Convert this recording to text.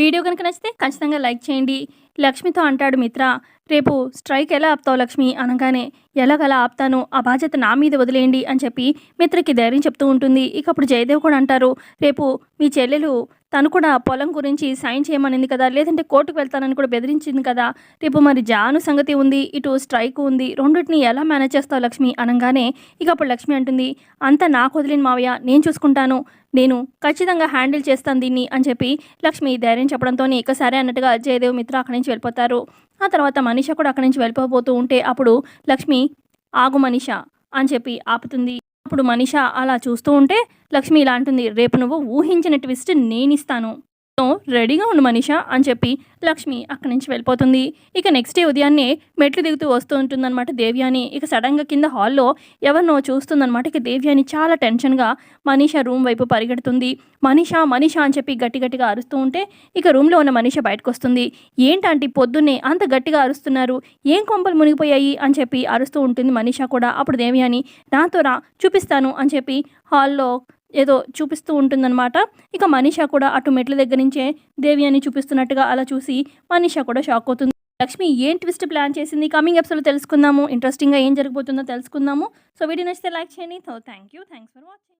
Video కనుక నచ్చితే ఖచ్చితంగా లైక్ చేయండి. లక్ష్మితో అంటాడు మిత్ర రేపు స్ట్రైక్ ఎలా ఆపుతావు లక్ష్మి? అనగానే ఎలాగలా ఆపుతాను? ఆ బాధ్యత నా మీద వదిలేయండి అని చెప్పి మిత్రకి ధైర్యం చెప్తూ ఉంటుంది. ఇక అప్పుడు జయదేవ్ కూడా అంటారు రేపు మీ చెల్లెలు తను కూడా పొలం గురించి సైన్ చేయమనింది కదా లేదంటే కోర్టుకు వెళ్తానని కూడా బెదిరించింది కదా. రేపు మరి జాను సంగతి ఉంది ఇటు స్ట్రైక్ ఉంది రెండింటిని ఎలా మేనేజ్ చేస్తావు లక్ష్మి అనగానే ఇక అప్పుడు లక్ష్మి అంటుంది అంతా నాకు వదిలిన మావయ్య నేను చూసుకుంటాను. నేను ఖచ్చితంగా హ్యాండిల్ చేస్తాను దీన్ని అని చెప్పి లక్ష్మి ధైర్యం చెప్పడంతో ఇక సరే అన్నట్టుగా జయదేవ్ మిత్ర అక్కడి నుంచి వెళ్ళిపోతారు. ఆ తర్వాత మనీష కూడా అక్కడి నుంచి వెళ్ళిపోబోతూ ఉంటే అప్పుడు లక్ష్మి ఆగు మనీష అని చెప్పి ఆపుతుంది. అప్పుడు మనిషా అలా చూస్తూ ఉంటే లక్ష్మి ఇలా అంటుంది రేపు నువ్వు ఊహించిన ట్విస్ట్ నేను సో రెడీగా ఉండు మనిష అని చెప్పి లక్ష్మి అక్కడి నుంచి వెళ్ళిపోతుంది. ఇక నెక్స్ట్ డే ఉదయాన్నే మెట్లు దిగుతూ వస్తూ ఉంటుందన్నమాట దేవ్యాని. ఇక సడన్గా కింద హాల్లో ఎవరినో చూస్తుందన్నమాట. ఇక దేవ్యాని చాలా టెన్షన్గా మనీష రూమ్ వైపు పరిగెడుతుంది. మనీష మనిష అని చెప్పి గట్టి గట్టిగా అరుస్తూ ఉంటే ఇక రూమ్లో ఉన్న మనీష బయటకు వస్తుంది. ఏంటంటే పొద్దున్నే అంత గట్టిగా అరుస్తున్నారు? ఏం కొంపలు మునిగిపోయాయి? అని చెప్పి అరుస్తూ ఉంటుంది మనిష కూడా. అప్పుడు దేవ్యాని నాతో రా చూపిస్తాను అని చెప్పి హాల్లో ఏదో చూపిస్తూ ఉంటుందన్నమాట. ఇక మనీషా కూడా అటు మెట్ల దగ్గర నుంచే దేవి అని చూపిస్తున్నట్టుగా అలా చూసి మనీషా కూడా షాక్ అవుతుంది. లక్ష్మి ఏం ట్విస్ట్ ప్లాన్ చేసింది? కమింగ్ ఎపిసోడ్ తెలుసుకుందాము. ఇంట్రెస్టింగ్గా ఏం జరగబోతుందో తెలుసుకుందాము. సో వీడియో నచ్చితే లైక్ చేయండి. So thank you thanks for watching